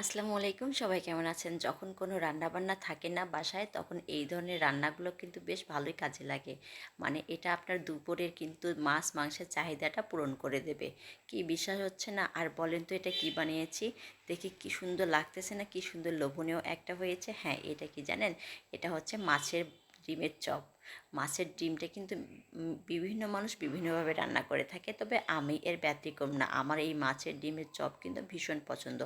আসসালামু আলাইকুম। সবাই কেমন আছেন? যখন কোনো রান্নাবান্না থাকে না বাসায়, তখন এই ধরনের রান্নাগুলো কিন্তু বেশ ভালোই কাজে লাগে। মানে এটা আপনার দুপুরের কিন্তু মাছ, মাংসের চাহিদাটা পূরণ করে দেবে। কি বিশ্বাস হচ্ছে না? আর বলেন তো এটা কি বানিয়েছি? দেখি কি সুন্দর লাগতেছে না, কি সুন্দর লোভনীয় একটা হয়েছে। হ্যাঁ এটা কি জানেন? এটা হচ্ছে মাছের ডিমের চপ। মাছের ডিমটা কিন্তু বিভিন্ন মানুষ বিভিন্নভাবে রান্না করে থাকে। তবে আমি এর ব্যতিক্রম না। আমার এই মাছের ডিমের চপ কিন্তু ভীষণ পছন্দ।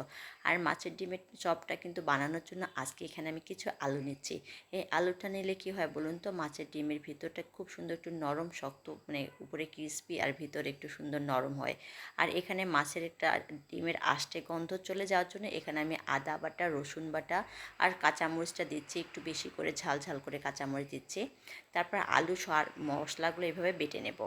আর মাছের ডিমের চপটা কিন্তু বানানোর জন্য আজকে এখানে আমি কিছু আলু নিচ্ছি। এই আলুটা নিলে কি হয় বলুন তো? মাছের ডিমের ভিতরটা খুব সুন্দর একটু নরম, শক্ত মানে উপরে ক্রিস্পি আর ভিতরে একটু সুন্দর নরম হয়। আর এখানে মাছের একটা ডিমের আষ্টে গন্ধ চলে যাওয়ার জন্য এখানে আমি আদা বাটা, রসুন বাটা আর কাঁচামরিচটা দিচ্ছি। একটু বেশি করে ঝাল ঝাল করে কাঁচামরিচ দিচ্ছি। তারপর আলু সার মশলাগুলো এভাবে বেটে নেব।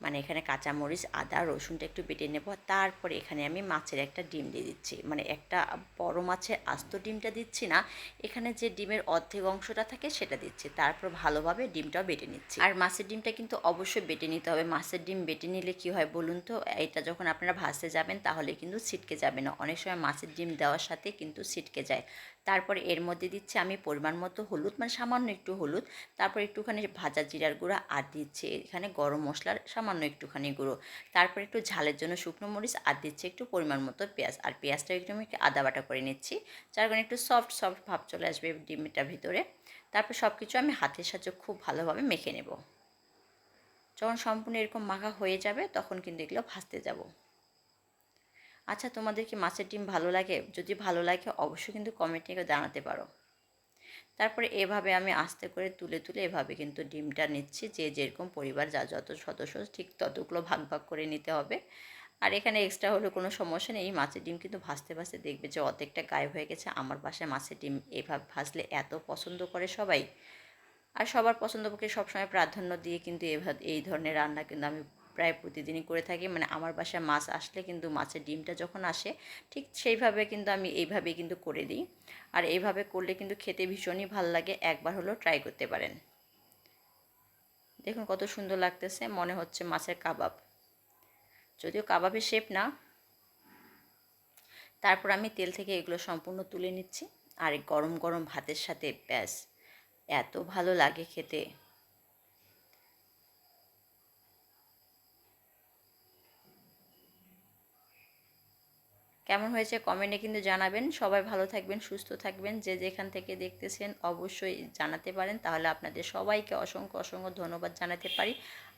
মানে এখানে কাঁচামরিচ, আদা, রসুনটা একটু বেটে নেব। তারপরে এখানে আমি মাছের একটা ডিম দিয়ে দিচ্ছি। মানে একটা বড় মাছের আস্ত ডিমটা দিচ্ছি না, এখানে যে ডিমের অর্ধেক অংশটা থাকে সেটা দিচ্ছি। তারপর ভালোভাবে ডিমটাও বেটে নিচ্ছি। আর মাছের ডিমটা কিন্তু অবশ্যই বেটে নিতে হবে। মাছের ডিম বেটে নিলে কি হয় বলুন তো, এটা যখন আপনারা ভাজতে যাবেন তাহলে কিন্তু ছিটকে যাবে না। অনেক সময় মাছের ডিম দেওয়ার সাথে কিন্তু ছিটকে যায়। তারপরে এর মধ্যে দিচ্ছি আমি পরিমাণ মতো হলুদ মানে সামান্য একটু হলুদ। তারপর একটুখানি ভাজা জিরার গুঁড়া আর দিচ্ছি। এখানে গরম মশলার সামান্য একটুখানি গুঁড়ো। তারপর একটু ঝালের জন্য শুকনো মরিচ আর দিচ্ছি একটু পরিমাণ মতো পেঁয়াজ। আর পেঁয়াজটা একটু আমি আদা বাটা করে নিচ্ছি, যার কারণে একটু সফট সফট ভাব চলে আসবে ডিমটার ভিতরে। তারপর সব কিছু আমি হাতের সাহায্যে খুব ভালোভাবে মেখে নেব। যখন সম্পূর্ণ এরকম মাখা হয়ে যাবে, তখন কিন্তু এগুলো ভাজতে যাব। আচ্ছা তোমাদের কি মাছের ডিম ভালো লাগে? যদি ভালো লাগে, অবশ্যই কিন্তু কমেন্টে জানাতে পারো। তারপরে এভাবে আমি আস্তে করে তুলে তুলে এভাবে কিন্তু ডিমটা নিচ্ছি। যে যেরকম পরিবার, যা যত সদস্য, ঠিক ততগুলো ভাগ ভাগ করে নিতে হবে। আর এখানে এক্সট্রা হলে কোনো সমস্যা নেই। এই মাছের ডিম কিন্তু ভাজতে ভাজতে দেখবে যে অর্ধেকটা গায়েব হয়ে গেছে। আমার বাসায় মাছের ডিম এভাবে ভাজলে এত পছন্দ করে সবাই। আর সবার পছন্দ পক্ষে সবসময় প্রাধান্য দিয়ে কিন্তু এভাবে, এই ধরনের রান্না কিন্তু আমি প্রায় প্রতিদিনই করে থাকি। মানে আমার বাসায় মাছ আসলে কিন্তু মাছের ডিমটা যখন আসে, ঠিক সেইভাবে কিন্তু আমি এইভাবেই কিন্তু করে দিই। আর এইভাবে করলে কিন্তু খেতে ভীষণই ভালো লাগে, একবার হলেও ট্রাই করতে পারেন। দেখুন কত সুন্দর লাগতেছে, মনে হচ্ছে মাছের কাবাব। যদিও কাবাবের শেপ না। তারপর আমি তেল থেকে এগুলো সম্পূর্ণ তুলে নিচ্ছি। আর গরম গরম ভাতের সাথে ব্যাস, এত ভালো লাগে খেতে। কেমন হয়েছে কমেন্টে কিন্তু জানাবেন। সবাই ভালো থাকবেন, সুস্থ থাকবেন। যে যেখান থেকে দেখতেছেন অবশ্যই জানাতে পারেন। তাহলে আপনাদের সবাইকে অসংখ্য অসংখ্য ধন্যবাদ জানাতে পারি।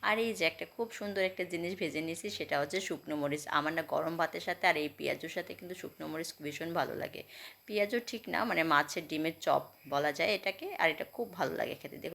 আর এই যে একটা খুব সুন্দর একটা জিনিস ভেজে নিয়েছি, সেটা হচ্ছে শুকনো মরিচ। আমার না গরম ভাতের সাথে আর এই পেঁয়াজুর সাথে কিন্তু শুকনো মরিচ ভীষণ ভালো লাগে। পেঁয়াজও ঠিক না মানে মাছের ডিমের চপ বলা যায় এটাকে, আর এটা খুব ভালো লাগে খেতে। দেখুন